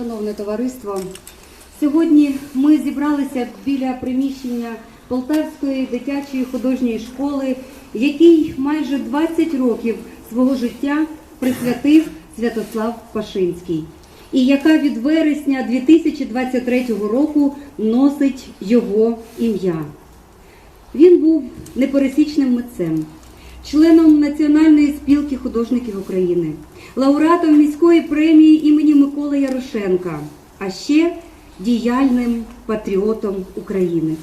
шановне товариство. Сьогодні ми зібралися біля приміщення Полтавської дитячої художньої школи, який майже 20 років свого життя присвятив Святослав Пашинський, і яка від вересня 2023 року носить його ім'я. Він був непересічним митцем, членом Національної спілки художників України, лауреатом міської премії імені Миколи Ярошенка, а ще діяльним патріотом України.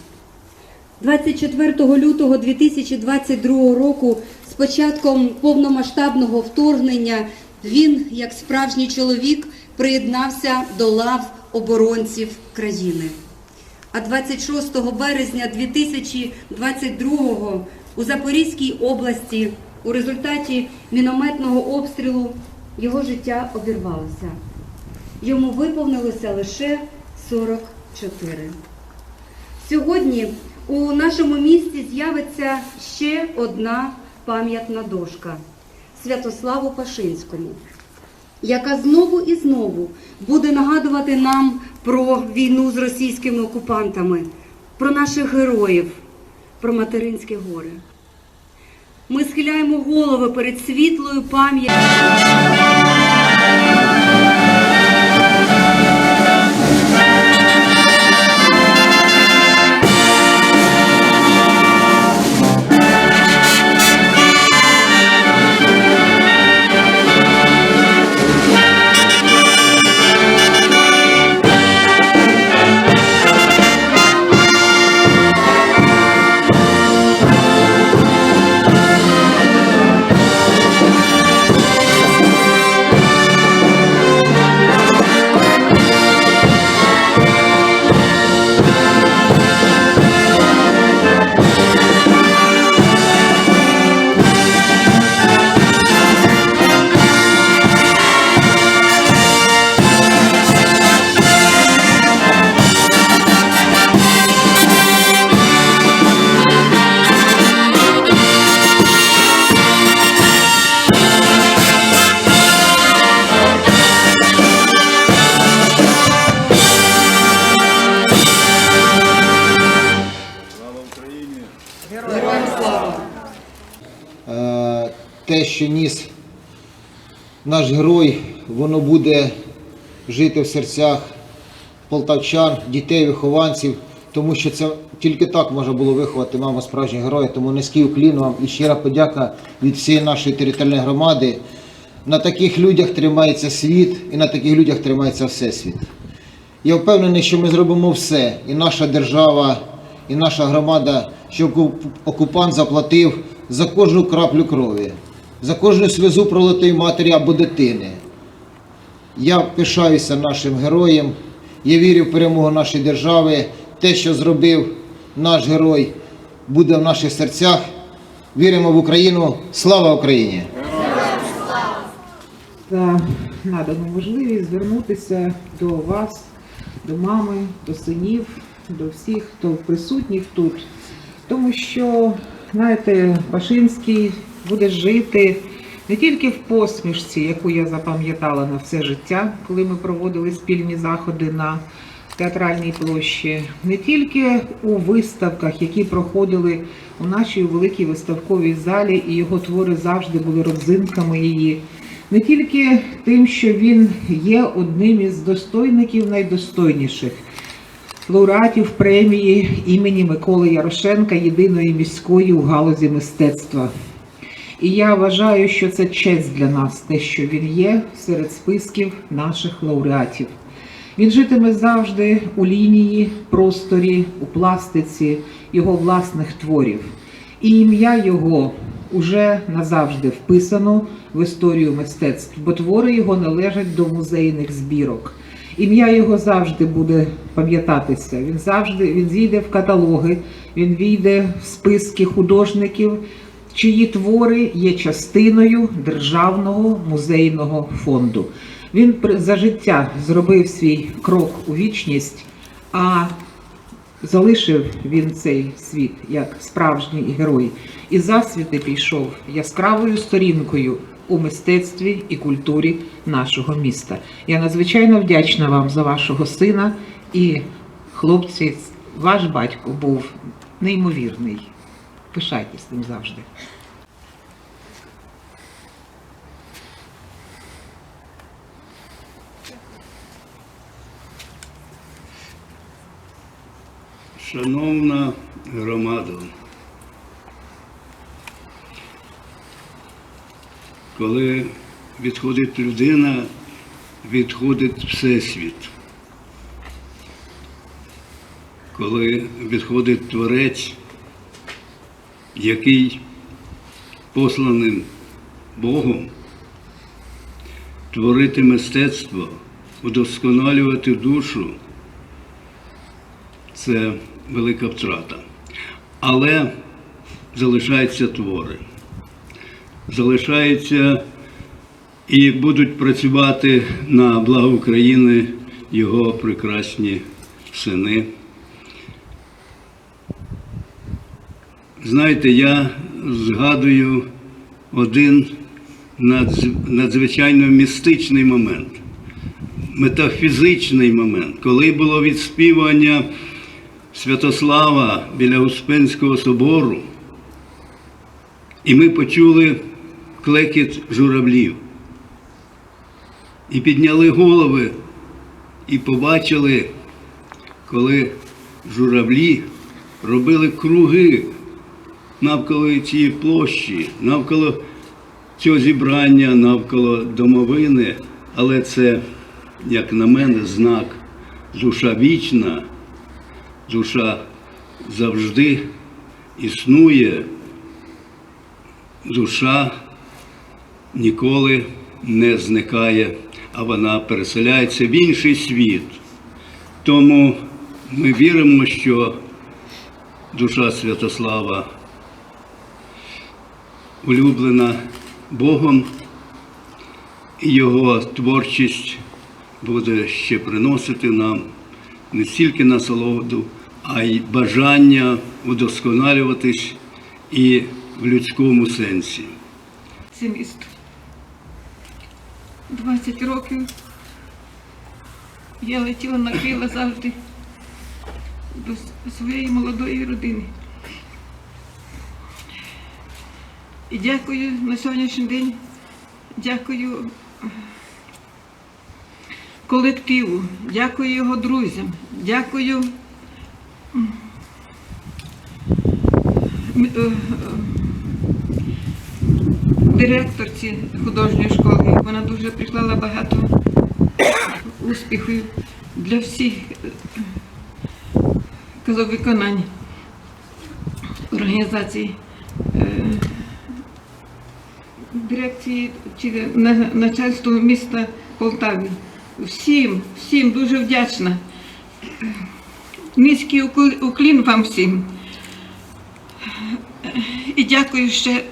24 лютого 2022 року, з початком повномасштабного вторгнення, він, як справжній чоловік, приєднався до лав оборонців країни. А 26 березня 2022 у Запорізькій області у результаті мінометного обстрілу його життя обірвалося. Йому виповнилося лише 44. Сьогодні у нашому місті з'явиться ще одна пам'ятна дошка Святославу Пашинському, яка знову і знову буде нагадувати нам про війну з російськими окупантами, про наших героїв, про материнське горе. Ми схиляємо голови перед світлою пам'яттю. Те, що ніс наш герой, воно буде жити в серцях полтавчан, дітей, вихованців, тому що це тільки так можна було виховати маму справжнього героя. Тому низький уклін вам і щира подяка від всієї нашої територіальної громади. На таких людях тримається світ, і на таких людях тримається всесвіт. Я впевнений, що ми зробимо все, і наша держава, і наша громада, щоб окупант заплатив за кожну краплю крові, за кожну сльозу пролитої матері або дитини. Я пишаюся нашим героєм. Я вірю в перемогу нашої держави. Те, що зробив наш герой, буде в наших серцях. Віримо в Україну. Слава Україні! за надану можливість звернутися до вас, до мами, до синів, до всіх, хто присутніх тут. Тому що, знаєте, Пашинський буде жити не тільки в посмішці, яку я запам'ятала на все життя, коли ми проводили спільні заходи на театральній площі, не тільки у виставках, які проходили у нашій великій виставковій залі, і його твори завжди були родзинками її. Не тільки тим, що він є одним із достойників найдостойніших лауреатів премії імені Миколи Ярошенка, єдиної міської у галузі мистецтва. І я вважаю, що це честь для нас, те, що він є серед списків наших лауреатів. Він житиме завжди у лінії, просторі, у пластиці його власних творів. І ім'я його уже назавжди вписано в історію мистецтв, бо твори його належать до музейних збірок. Ім'я його завжди буде пам'ятатися. Він завжди він зійде в каталоги, він війде в списки художників, чиї твори є частиною державного музейного фонду. Він за життя зробив свій крок у вічність, а залишив він цей світ як справжній герой. І засвіти пішов яскравою сторінкою у мистецтві і культурі нашого міста. Я надзвичайно вдячна вам за вашого сина і хлопці, ваш батько був неймовірний. Пишайтесь ним завжди. Шановна громада, коли відходить людина, відходить Всесвіт. Коли відходить Творець, який посланим Богом творити мистецтво, удосконалювати душу, це велика втрата. Але залишаються твори. Залишаються і будуть працювати на благо України його прекрасні сини. Знаєте, я згадую один надзвичайно містичний момент, метафізичний момент, коли було відспівання Святослава біля Успенського собору, і ми почули клекіт журавлів. І підняли голови і побачили, коли журавлі робили круги навколо цієї площі, навколо цього зібрання, навколо домовини, але це, як на мене, знак. Душа вічна, душа завжди існує, душа ніколи не зникає, а вона переселяється в інший світ. Тому ми віримо, що душа Святослава улюблена Богом, і його творчість буде ще приносити нам не тільки насолоду, а й бажання удосконалюватись і в людському сенсі. місто. 20 років. Я летіла на крила завжди до своєї молодої родини. І дякую на сьогоднішній день, дякую колективу, дякую його друзям, дякую е, е, директорці художньої школи. Вона дуже приклала багато успіхів для всіх казовиконань організацій. Е, Дирекції чи на- начальству міста Полтави. Всім, всім дуже вдячна. Низький уклі- уклін вам всім. І дякую ще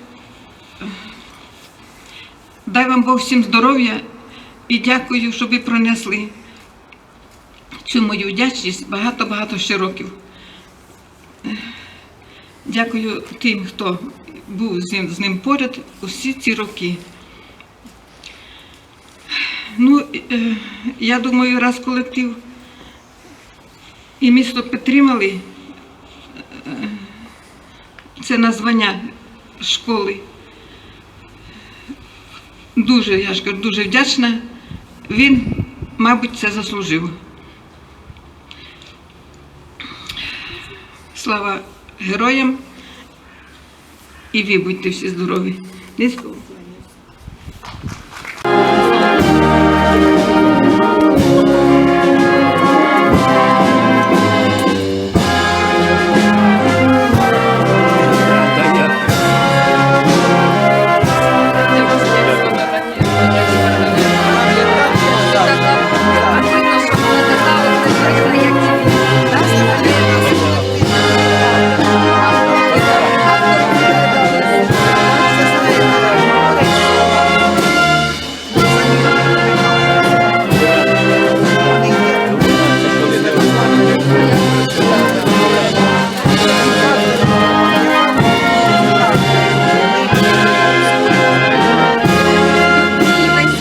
Дай вам Бог всім здоров'я і дякую, що ви пронесли цю мою вдячність багато-багато ще років. Дякую тим, хто був з ним, з ним поряд усі ці роки. Ну, е, я думаю, раз колектив і місто підтримали е, це названня школи. Дуже, я ж кажу, дуже вдячна. Він, мабуть, це заслужив. Слава героям і ви будьте всі здорові.